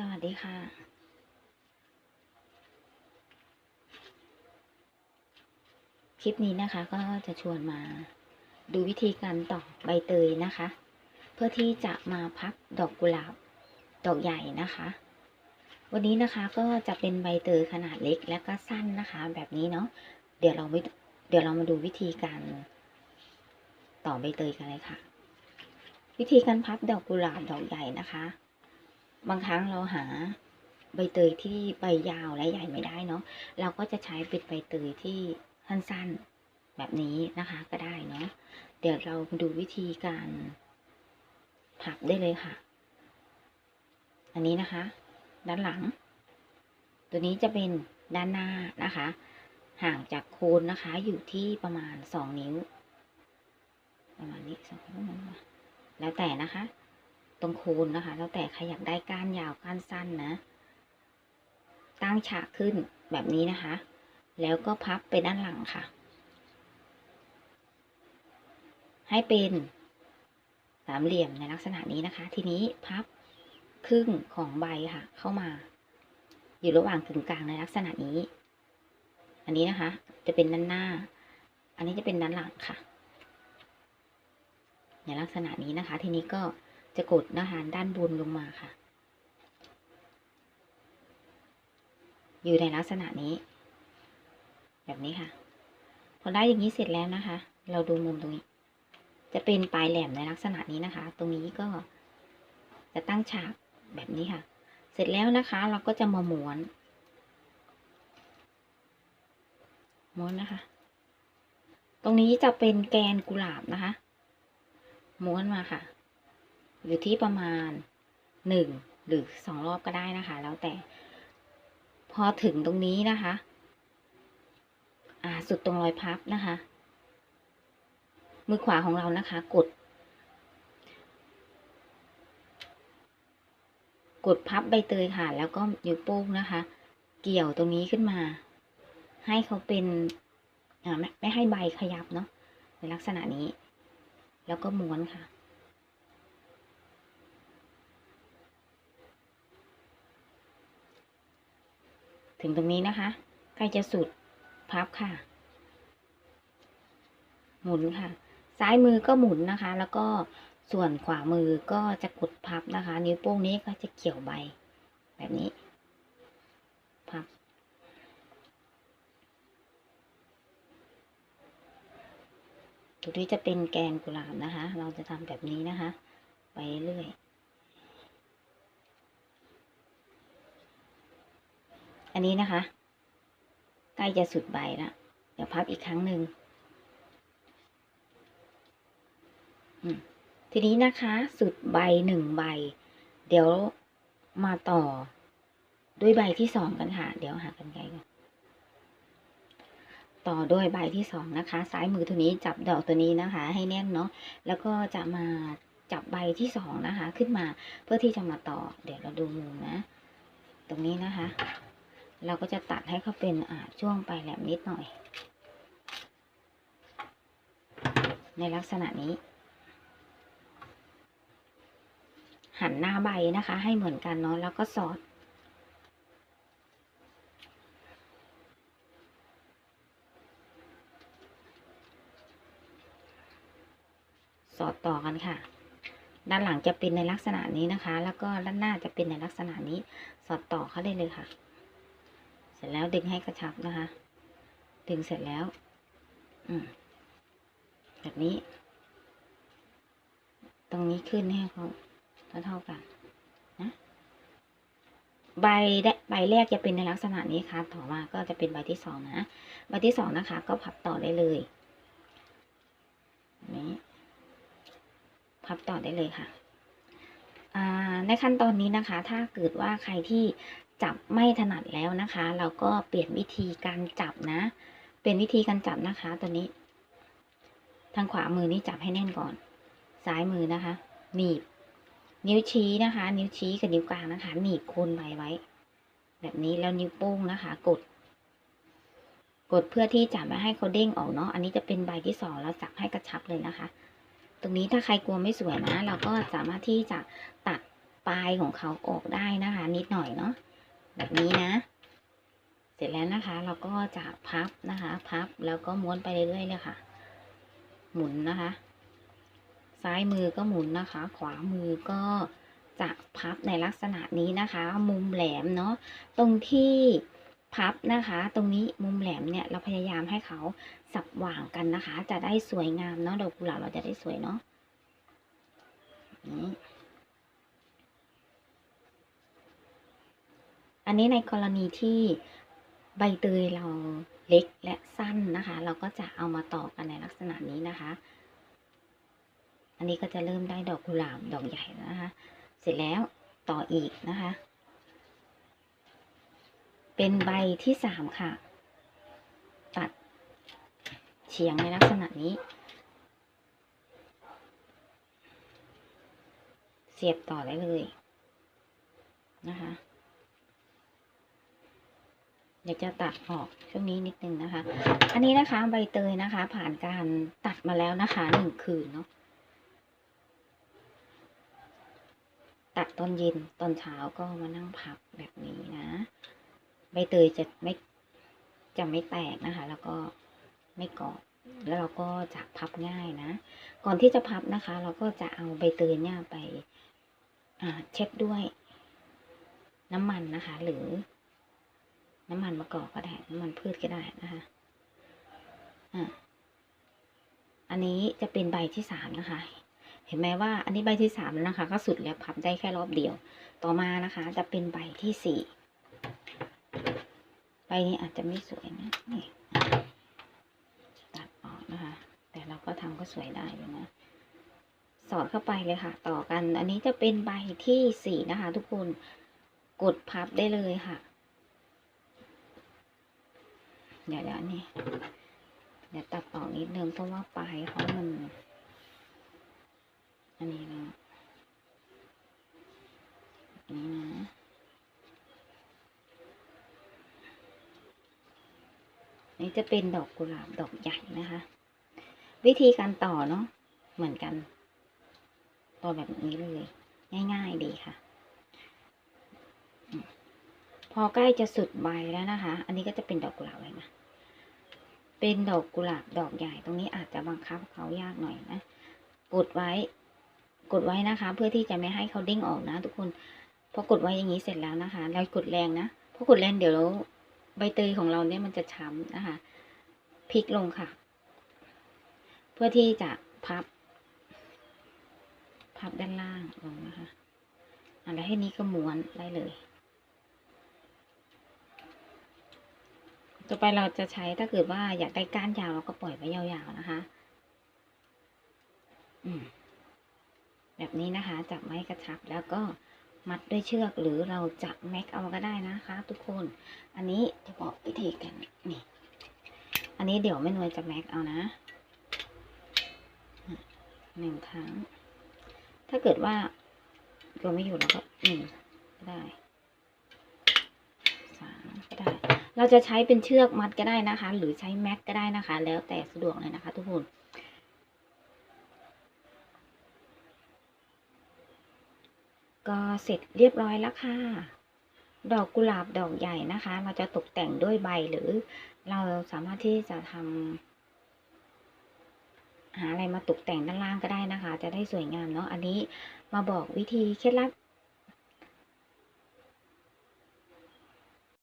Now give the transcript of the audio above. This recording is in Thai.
สวัสดีค่ะ คลิปนี้นะคะก็จะชวนมาดูวิธีการตอกใบเตยนะคะ เพื่อที่จะมาพับดอกกุหลาบดอกใหญ่นะคะ วันนี้นะคะก็จะเป็นใบเตยขนาดเล็กและก็สั้นนะคะ แบบนี้เนาะเดี๋ยวเราไปเดี๋ยวเรามาดูวิธีการต่อใบเตยกันเลยค่ะ วิธีการพับดอกกุหลาบดอกใหญ่นะคะ บางครั้งเราหาใบเตยที่ใบยาวและใหญ่ไม่ได้เนาะเราก็จะใช้เป็นใบเตยที่สั้นๆแบบนี้นะคะก็ได้เนาะเดี๋ยวเราดูวิธีการพับได้เลยค่ะ อันนี้นะคะ ด้านหลัง ตัวนี้จะเป็นด้านหน้านะคะ ห่างจากโคนนะคะอยู่ที่ประมาณสองนิ้ว ประมาณนี้สองนิ้วแล้วแต่นะคะ รงโคนนะคะ แล้วแต่ใครอยากได้ก้านยาวก้านสั้นนะ ตั้งฉากขึ้นแบบนี้นะคะ แล้วก็พับไปด้านหลังค่ะ ให้เป็นสามเหลี่ยมในลักษณะนี้นะคะ ทีนี้พับครึ่งของใบค่ะ เข้ามา อยู่ระหว่างกึ่งกลางในลักษณะนี้ อันนี้นะคะ จะเป็นด้านหน้า อันนี้จะเป็นด้านหลังค่ะ ในลักษณะนี้นะคะ ทีนี้ก็ จะกดนะคะด้านบนลงมาค่ะ อยู่ในลักษณะนี้ แบบนี้ค่ะ พอได้อย่างนี้เสร็จแล้วนะคะ เราดูมุมตรงนี้ จะเป็นปลายแหลมในลักษณะนี้นะคะ ตรงนี้ก็จะตั้งฉากแบบนี้ค่ะ เสร็จแล้วนะคะ เราก็จะมาม้วน ม้วนนะคะ ตรงนี้จะเป็นแกนกุหลาบนะคะ ม้วนมาค่ะ อยู่ที่ประมาณหนึ่งหรือสองรอบก็ได้นะคะ แล้วแต่ พอถึงตรงนี้นะคะ อ่า สุดตรงรอยพับนะคะ มือขวาของเรานะคะ กด กดพับใบเตยค่ะ แล้วก็นิ้วโป้งนะคะ เกี่ยวตรงนี้ขึ้นมา ให้เขาเป็นไม่ไม่ให้ใบขยับเนาะในลักษณะนี้ แล้วก็ม้วนค่ะ ถึงตรงนี้นะคะ ใกล้จะสุดพับค่ะ หมุนค่ะ ซ้ายมือก็หมุนนะคะ แล้วก็ส่วนขวามือก็จะกดพับนะคะ นิ้วโป้งนี้ก็จะเกี่ยวใบ แบบนี้ พับตัวนี้จะเป็นแกนกุหลาบนะคะ เราจะทำแบบนี้นะคะ ไปเรื่อย อันนี้นะคะ ใกล้จะสุดใบแล้วเดี๋ยวพับอีกครั้งหนึ่งทีนี้นะคะ สุดใบหนึ่งใบ เดี๋ยวมาต่อด้วยใบที่สองกันค่ะ เดี๋ยวหากันไกลก่อนต่อด้วยใบที่สองนะคะ ซ้ายมือตัวนี้จับดอกตัวนี้นะคะ ให้แน่นเนาะแล้วก็จะมาจับใบที่สองนะคะ ขึ้นมาเพื่อที่จะมาต่อ เดี๋ยวเราดูมุมนะ ตรงนี้นะคะ เราก็จะตัดให้เขาเป็นช่วงปลายแหลมนิดหน่อย ในลักษณะนี้ หันหน้าใบนะคะ ให้เหมือนกันเนาะแล้วก็สอดสอดต่อกันค่ะ ด้านหลังจะเป็นในลักษณะนี้นะคะ แล้วก็ด้านหน้าจะเป็นในลักษณะนี้ สอดต่อเข้าได้เลยค่ะ เสร็จแล้วดึงให้กระชับนะคะ ดึงเสร็จแล้ว อืมแบบนี้ ตรงนี้ขึ้นให้เขาเท่าเท่าๆกันนะใบแรกใบแรกจะเป็นในลักษณะนี้ค่ะต่อมาก็จะเป็นใบที่สองนะใบที่สองนะคะ ก็พับต่อได้เลยแบบนี้พับต่อได้เลยค่ะในขั้นตอนนี้นะคะ ถ้าเกิดว่าใครที่ จับไม่ถนัดแล้วนะคะ เราก็เปลี่ยนวิธีการจับนะ เปลี่ยนวิธีการจับนะคะตัวนี้ ทางขวามือนี่จับให้แน่นก่อน ซ้ายมือนะคะ หนีบ นิ้วชี้นะคะ นิ้วชี้กับนิ้วกลางนะคะ หนีบโคนใบไว้ แบบนี้แล้วนิ้วโป้งนะคะ กด กดเพื่อที่จะไม่ให้เขาเด้งออกเนาะ อันนี้จะเป็นใบที่สองแล้วจับให้กระชับเลยนะคะ ตรงนี้ถ้าใครกลัวไม่สวยนะ เราก็สามารถที่จะตัดปลายของเขาออกได้นะคะ นิดหน่อยเนาะ แบบนี้นะ เสร็จแล้วนะคะ เราก็จะพับนะคะ พับแล้วก็ม้วนไปเรื่อยๆเลยค่ะ หมุนนะคะ ซ้ายมือก็หมุนนะคะ ขวามือก็จะพับในลักษณะนี้นะคะ มุมแหลมเนาะตรงที่พับนะคะ ตรงนี้มุมแหลมเนี่ยเราพยายามให้เขาสับหว่างกันนะคะ จะได้สวยงามเนาะดอกกุหลาบเราจะได้สวยเนาะ อันนี้ในกรณีที่ใบเตยเราเล็กและสั้นนะคะ เราก็จะเอามาต่อกันในลักษณะนี้นะคะ อันนี้ก็จะเริ่มได้ดอกกุหลาบดอกใหญ่นะคะ เสร็จแล้วต่ออีกนะคะ เป็นใบที่สามค่ะ ตัดเฉียงในลักษณะนี้ เสียบต่อได้เลยนะคะ เดี๋ยวจะตัดออกช่วงนี้นิดนึงนะคะ อันนี้นะคะใบเตยนะคะ ผ่านการตัดมาแล้วนะคะหนึ่งคืนเนาะตัดตอนเย็นตอนเช้าก็มานั่งพับแบบนี้นะใบเตยจะไม่จะไม่แตกนะคะ แล้วก็ไม่กรอบแล้วเราก็จะพับง่ายนะ ก่อนที่จะพับนะคะ เราก็จะเอาใบเตยเนี่ยไปเช็ดด้วยน้ำมันนะคะ หรือ น้ำมันมะกอกก็ได้ น้ำมันพืชก็ได้นะคะอ่าอันนี้จะเป็นใบที่สามนะคะ เห็นไหมว่าอันนี้ใบที่สามแล้วนะคะ ก็สุดแล้วพับได้แค่รอบเดียว ต่อมานะคะ จะเป็นใบที่สี่ใบนี้อาจจะไม่สวยนะนี่ตัดออกนะคะ แต่เราก็ทำก็สวยได้อยู่นะสอดเข้าไปเลยค่ะ ต่อกัน อันนี้จะเป็นใบที่สี่นะคะ ทุกคน กดพับได้เลยค่ะ เดี๋ยวเดี๋ยวนี่ เดี๋ยวตัดออกนิดนึงเพราะว่าปลายเขามัน อันนี้นะนี่นะนี่จะเป็นดอกกุหลาบดอกใหญ่นะคะ วิธีการต่อเนาะเหมือนกัน ต่อแบบนี้เลย ง่ายๆดีค่ะ พอใกล้จะสุดใบแล้วนะคะ อันนี้ก็จะเป็นดอกกุหลาบเลยนะ เป็นดอกกุหลาบดอกใหญ่ตรงนี้อาจจะบังคับเขายากหน่อยนะ กดไว้ กดไว้นะคะ เพื่อที่จะไม่ให้เขาเด้งออกนะ ทุกคน พอกดไว้อย่างนี้เสร็จแล้วนะคะ เรากดแรงนะพอกดแรงเดี๋ยวใบเตยของเราเนี่ยมันจะช้ำนะคะ พลิกลงค่ะ เพื่อที่จะพับ พับด้านล่างลงนะคะอะแล้วให้นี้ก็ม้วนได้เลย ต่อไปเราจะใช้ถ้าเกิดว่าอยากได้ก้านยาวเราก็ปล่อยไว้ยาวๆนะคะแบบนี้นะคะจับไม้กระชับแล้วก็มัดด้วยเชือกหรือเราจะแม็กเอาก็ได้นะคะ ทุกคน อันนี้จะบอกวิธีกันนี่ อันนี้เดี๋ยวไม่นวยจะแม็กเอานะหนึ่งครั้ง ถ้าเกิดว่าเราไม่อยู่เราก็หนึ่งได้สามก็ได้ เราจะใช้เป็นเชือกมัดก็ได้นะคะ หรือใช้แม็กก็ได้นะคะ แล้วแต่สะดวกเลยนะคะ ทุกคน ก็เสร็จเรียบร้อยแล้วค่ะ ดอกกุหลาบดอกใหญ่นะคะ เราจะตกแต่งด้วยใบหรือ เราสามารถที่จะทำหาอะไรมาตกแต่งด้านล่างก็ได้นะคะ จะได้สวยงามเนาะ อันนี้มาบอกวิธีเคล็ดลับ